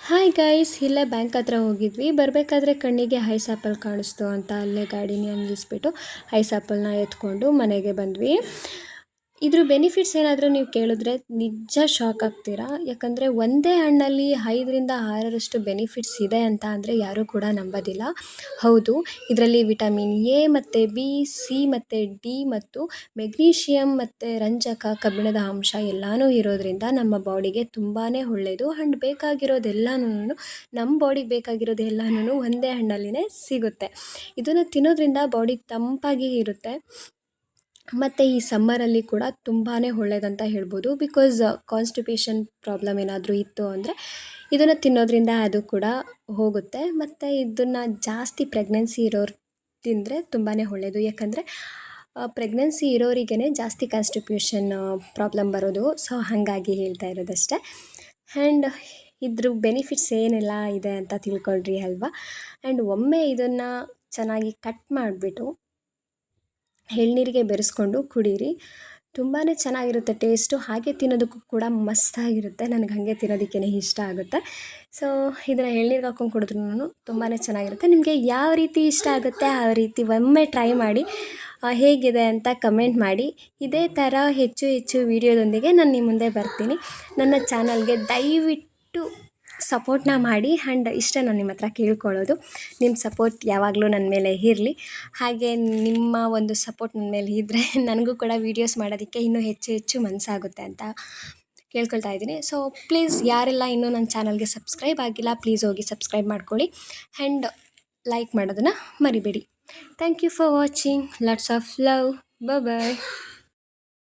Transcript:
Hi guys ಇಲ್ಲೇ bank ಹತ್ರ ಹೋಗಿದ್ವಿ. ಬರಬೇಕಾದ್ರೆ ಕಣ್ಣಿಗೆ ಹೈಸ್ ಆ್ಯಪಲ್ ಕಾಣಿಸ್ತು ಅಂತ ಅಲ್ಲೇ ಗಾಡಿನ ನಿಲ್ಲಿಸ್ಬಿಟ್ಟು ಹೈಸ್ ಆ್ಯಪಲ್ನ ಎತ್ಕೊಂಡು ಮನೆಗೆ ಬಂದ್ವಿ. ಇದ್ರ ಬೆನಿಫಿಟ್ಸ್ ಏನಾದರೂ ನೀವು ಕೇಳಿದ್ರೆ ನಿಜ ಶಾಕ್ ಆಗ್ತೀರಾ? ಯಾಕಂದರೆ ಒಂದೇ ಹಣ್ಣಲ್ಲಿ ಐದರಿಂದ ಆರರಷ್ಟು ಬೆನಿಫಿಟ್ಸ್ ಇದೆ ಅಂತ ಅಂದರೆ ಯಾರೂ ಕೂಡ ನಂಬೋದಿಲ್ಲ. ಹೌದು, ಇದರಲ್ಲಿ ವಿಟಮಿನ್ ಎ ಮತ್ತು ಬಿ ಸಿ ಮತ್ತು ಡಿ ಮತ್ತು ಮೆಗ್ನೀಷಿಯಮ್ ಮತ್ತು ರಂಜಕ, ಕಬ್ಬಿಣದ ಅಂಶ ಎಲ್ಲನೂ ಇರೋದ್ರಿಂದ ನಮ್ಮ ಬಾಡಿಗೆ ತುಂಬಾ ಒಳ್ಳೆಯದು ಆ್ಯಂಡ್ ಬೇಕಾಗಿರೋದೆಲ್ಲನೂ ನಮ್ಮ ಬಾಡಿಗೆ ಬೇಕಾಗಿರೋದೆಲ್ಲನೂ ಒಂದೇ ಹಣ್ಣಲ್ಲಿನೇ ಸಿಗುತ್ತೆ. ಇದನ್ನು ತಿನ್ನೋದ್ರಿಂದ ಬಾಡಿ ತಂಪಾಗಿ ಇರುತ್ತೆ. ಮತ್ತು ಈ ಸಮ್ಮರಲ್ಲಿ ಕೂಡ ತುಂಬಾ ಒಳ್ಳೆಯದಂತ ಹೇಳ್ಬೋದು. ಬಿಕಾಸ್ ಕಾನ್ಸ್ಟಿಪೇಷನ್ ಪ್ರಾಬ್ಲಮ್ ಏನಾದರೂ ಇತ್ತು ಅಂದರೆ ಇದನ್ನು ತಿನ್ನೋದ್ರಿಂದ ಅದು ಕೂಡ ಹೋಗುತ್ತೆ. ಮತ್ತು ಇದನ್ನು ಜಾಸ್ತಿ ಪ್ರೆಗ್ನೆನ್ಸಿ ಇರೋರು ತಿಂದರೆ ತುಂಬಾ ಒಳ್ಳೆಯದು ಯಾಕಂದರೆ ಪ್ರೆಗ್ನೆನ್ಸಿ ಇರೋರಿಗೇ ಜಾಸ್ತಿ ಕಾನ್ಸ್ಟಿಪ್ಯೂಷನ್ ಪ್ರಾಬ್ಲಮ್ ಬರೋದು. ಸೊ ಹಾಗಾಗಿ ಹೇಳ್ತಾ ಇರೋದಷ್ಟೇ. ಆ್ಯಂಡ್ ಇದ್ರ ಬೆನಿಫಿಟ್ಸ್ ಏನೆಲ್ಲ ಇದೆ ಅಂತ ತಿಳ್ಕೊಳ್ರಿ ಅಲ್ವಾ? ಆ್ಯಂಡ್ ಒಮ್ಮೆ ಇದನ್ನು ಚೆನ್ನಾಗಿ ಕಟ್ ಮಾಡಿಬಿಟ್ಟು ಎಳ್ನೀರಿಗೆ ಬೆರೆಸ್ಕೊಂಡು ಕುಡೀರಿ. ತುಂಬಾ ಚೆನ್ನಾಗಿರುತ್ತೆ ಟೇಸ್ಟು. ಹಾಗೆ ತಿನ್ನೋದಕ್ಕೂ ಕೂಡ ಮಸ್ತಾಗಿರುತ್ತೆ. ನನಗೆ ಹಾಗೆ ತಿನ್ನೋದಕ್ಕೇ ಇಷ್ಟ ಆಗುತ್ತೆ. ಸೊ ಇದನ್ನು ಎಳ್ನೀರಿಗೆ ಹಾಕ್ಕೊಂಡು ಕುಡಿದ್ರೂ ತುಂಬಾ ಚೆನ್ನಾಗಿರುತ್ತೆ. ನಿಮಗೆ ಯಾವ ರೀತಿ ಇಷ್ಟ ಆಗುತ್ತೆ ಆ ರೀತಿ ಒಮ್ಮೆ ಟ್ರೈ ಮಾಡಿ ಹೇಗಿದೆ ಅಂತ ಕಮೆಂಟ್ ಮಾಡಿ. ಇದೇ ಥರ ಹೆಚ್ಚು ಹೆಚ್ಚು ವೀಡಿಯೋದೊಂದಿಗೆ ನಾನು ನಿಮ್ಮ ಮುಂದೆ ಬರ್ತೀನಿ. ನನ್ನ ಚಾನಲ್ಗೆ ದಯವಿಟ್ಟು ಸಪೋರ್ಟ್ನ ಮಾಡಿ ಆ್ಯಂಡ್ ಇಷ್ಟೇ ನಾನು ನಿಮ್ಮ ಹತ್ರ ಕೇಳ್ಕೊಳ್ಳೋದು. ನಿಮ್ಮ ಸಪೋರ್ಟ್ ಯಾವಾಗಲೂ ನನ್ನ ಮೇಲೆ ಇರಲಿ. ಹಾಗೆ ನಿಮ್ಮ ಒಂದು ಸಪೋರ್ಟ್ ನನ್ನ ಮೇಲೆ ಇದ್ದರೆ ನನಗೂ ಕೂಡ ವೀಡಿಯೋಸ್ ಮಾಡೋದಕ್ಕೆ ಇನ್ನೂ ಹೆಚ್ಚು ಹೆಚ್ಚು ಮನಸ್ಸಾಗುತ್ತೆ ಅಂತ ಕೇಳ್ಕೊಳ್ತಾ ಇದ್ದೀನಿ. ಸೊ ಪ್ಲೀಸ್ ಯಾರೆಲ್ಲ ಇನ್ನೂ ನನ್ನ ಚಾನಲ್ಗೆ ಸಬ್ಸ್ಕ್ರೈಬ್ ಆಗಿಲ್ಲ ಪ್ಲೀಸ್ ಹೋಗಿ ಸಬ್ಸ್ಕ್ರೈಬ್ ಮಾಡ್ಕೊಳ್ಳಿ. ಆ್ಯಂಡ್ ಲೈಕ್ ಮಾಡೋದನ್ನು ಮರಿಬೇಡಿ. Thank you for watching lots of love bye